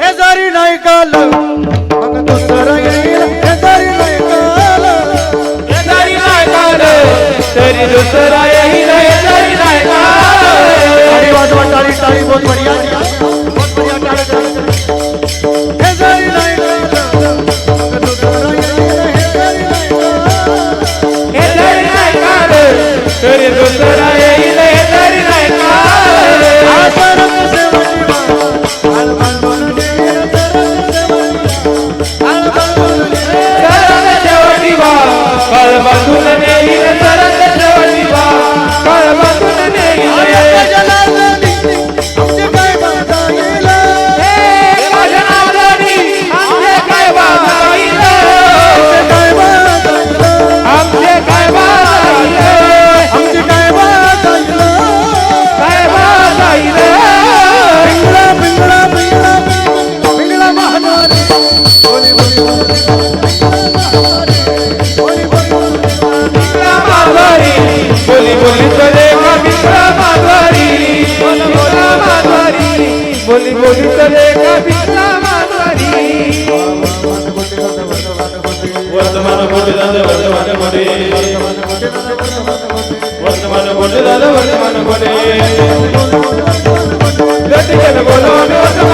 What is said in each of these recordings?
हे जरी नाही काल मग दुसरं येईल. हे जरी नाही काल हे जरी नाही काल तरी दुसरा येईल. हे जरी नाही काल. टाळी वाजवा टाळी टाळी बहुत बढ़िया बहुत बढ़िया टाळी टाळी हे जरी नाही काल तरी दुसरा बोली बोली चले का विश्रा माधवारी वर्तमान मोठे दादा वर्तमान मोठे वर्तमान मोठे दादा वर्तमान मोठे लटकेन बोलो वर्तमान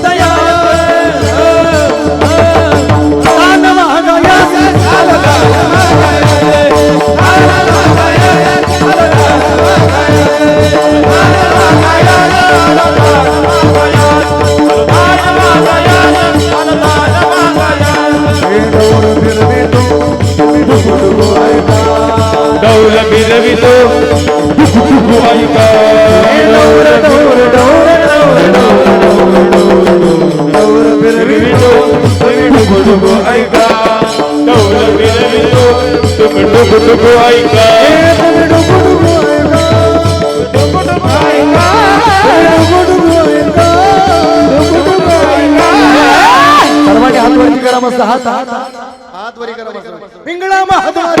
डौल बिरवितो ऐका बिरवितो डौल बिरवितो सर्वांनी हात. वरती करा मस्त हात हात हात वरी करा मस्त पिंगळा महाद्वारी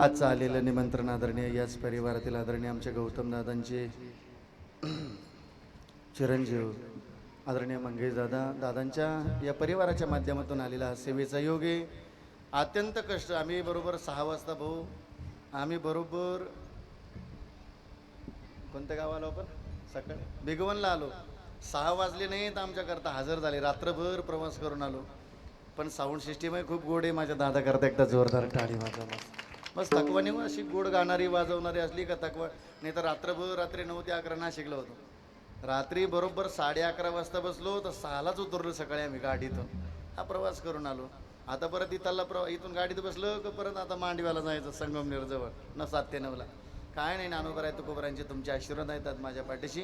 आजचं आलेलं निमंत्रण आदरणीय याच परिवारातील आदरणीय आमचे गौतम दादांचे. चिरंजीव आदरणीय मंगेश दादा दादांच्या या परिवाराच्या माध्यमातून आलेला हा सेवेचा योग आहे. अत्यंत कष्ट आम्ही बरोबर सहा वाजता भाऊ आम्ही बरोबर कोणत्या गावाला आपण? सकाळी. बिगवनला आलो. सहा वाजले नाही तर आमच्याकरता हजर झाले. रात्रभर प्रवास करून आलो. पण साऊंड सिस्टीमही खूप गोड आहे. माझ्या दादा करता एकदा जोरदार टाळी वाजवला बस तकवानी अशी गोड गाणारी वाजवणारी असली का तकवा नाही तर रात्रभर रात्री नऊ ते अकरा नाशिकला होतो. रात्री बरोबर साडे अकरा वाजता बसलो तर सहालाच उतरलो सकाळी आम्ही गाडीतून. हा प्रवास करून आलो. आता परत इथला प्रवा इथून गाडीत बसलो का परत आता मांडव्याला जायचं संगमनेरजवळ न सात ते नऊला. काय नाही नानोबर आहे तुकोबरांचे तुमचे आशीर्वाद येतात माझ्या पाठीशी.